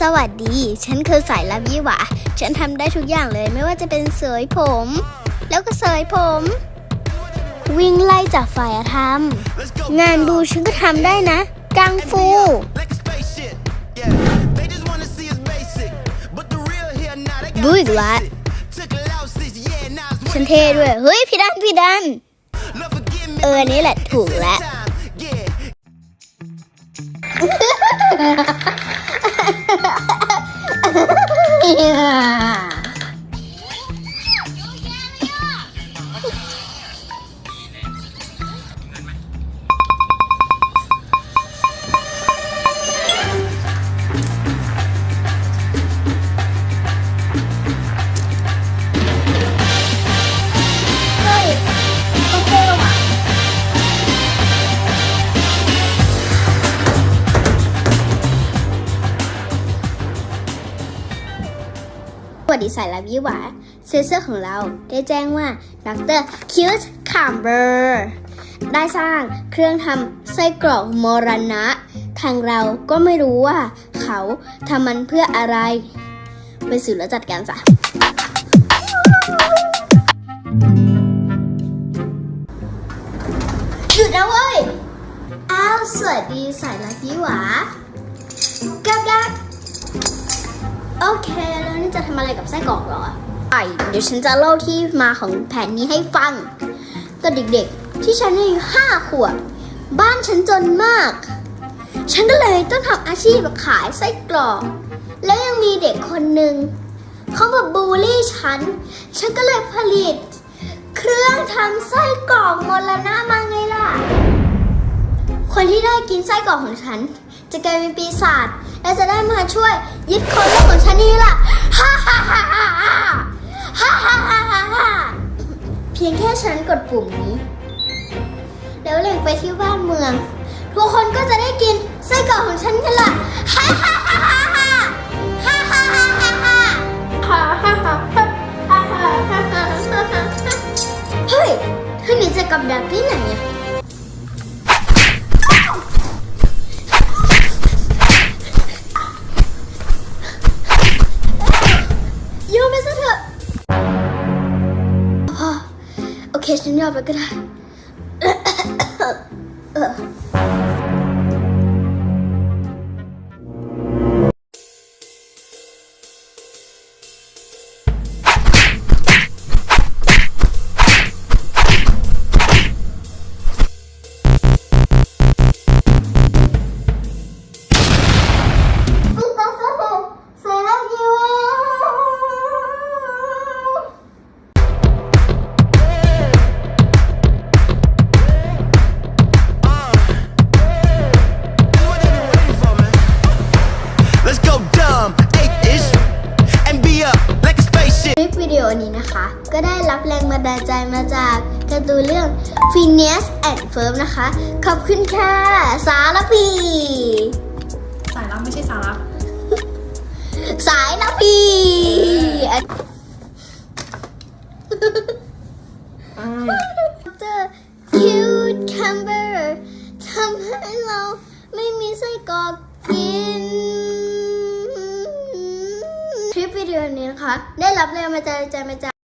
สวัสดี ฉันคือสายลับยี่หวาฉันทำได้ทุกอย่างเลยไม่ว่าจะเป็นเสยผม แล้วก็เสยผม วิ่งไล่จับฝ่ายธรรม งานดูฉันก็ทำได้นะ กังฟู ดูอีกละฉันเท่ด้วย เฮ้ย พี่ดัน พี่ดัน เออ นี่แหละถูกแล้ว วัสดีสายลับยี่หวาเซนเซอร์ของเราได้แจ้งว่าดรคิวส์คัมเบอร์ได้สร้างเครื่องทำไส้กรอกมรณะ ทางเราก็ไม่รู้ว่าเขาทำมันเพื่ออะไร ไปสื่อแล้วจัดการจ้ะหยุดนะเว้ย อ้าว สวัสดีสายลับยี่หวากับดัก โอเค แล้วนี่จะทำอะไรกับไส้กรอกเหรอไอเดี๋ยวฉันจะเล่าที่มาของแผนนี้ให้ฟังตอนเด็กๆ ที่ฉันอายุห้าขวบ บ้านฉันจนมาก ฉันก็เลยต้องทำอาชีพขายไส้กรอก แล้วยังมีเด็กคนหนึ่งเขามาบูลลี่ฉัน ฉันก็เลยผลิต เครื่องทำไส้กรอกมรณะมาไงล่ะ คนที่ได้กินไส้กรอกของฉัน จะกลายเป็นปีศาจและจะได้มาช่วยยึดคนโลกของฉันนี่ล่ะฮ่าฮ่าฮ่าฮ่าฮ่าฮ่าฮ่าฮ่าฮ่าเพียงแค่ฉันกดปุ่มนี้ แล้วเล็งไปที่บ้านเมือง ทุกคนก็จะได้กินไส้กรอกของฉันกันล่ะฮ่าฮ่าฮ่าฮ่า Sesini yapma. Go dumb, eight ish, and be up like a spaceship. คลิปวิดีโอนี้นะคะ ก็ได้รับแรงบันดาลใจมาจากการ์ตูนเรื่อง Phineas and Ferb นะคะ ขอบคุณค่ะ สารพี สายลับไม่ใช่สาระสายละพีอะ Dr. Cucumber ทำให้เราไม่มีไส้กรอกกินค ลิปวิดีโอนี้นะคะ ได้รับแรงบันดาลใจมาจาก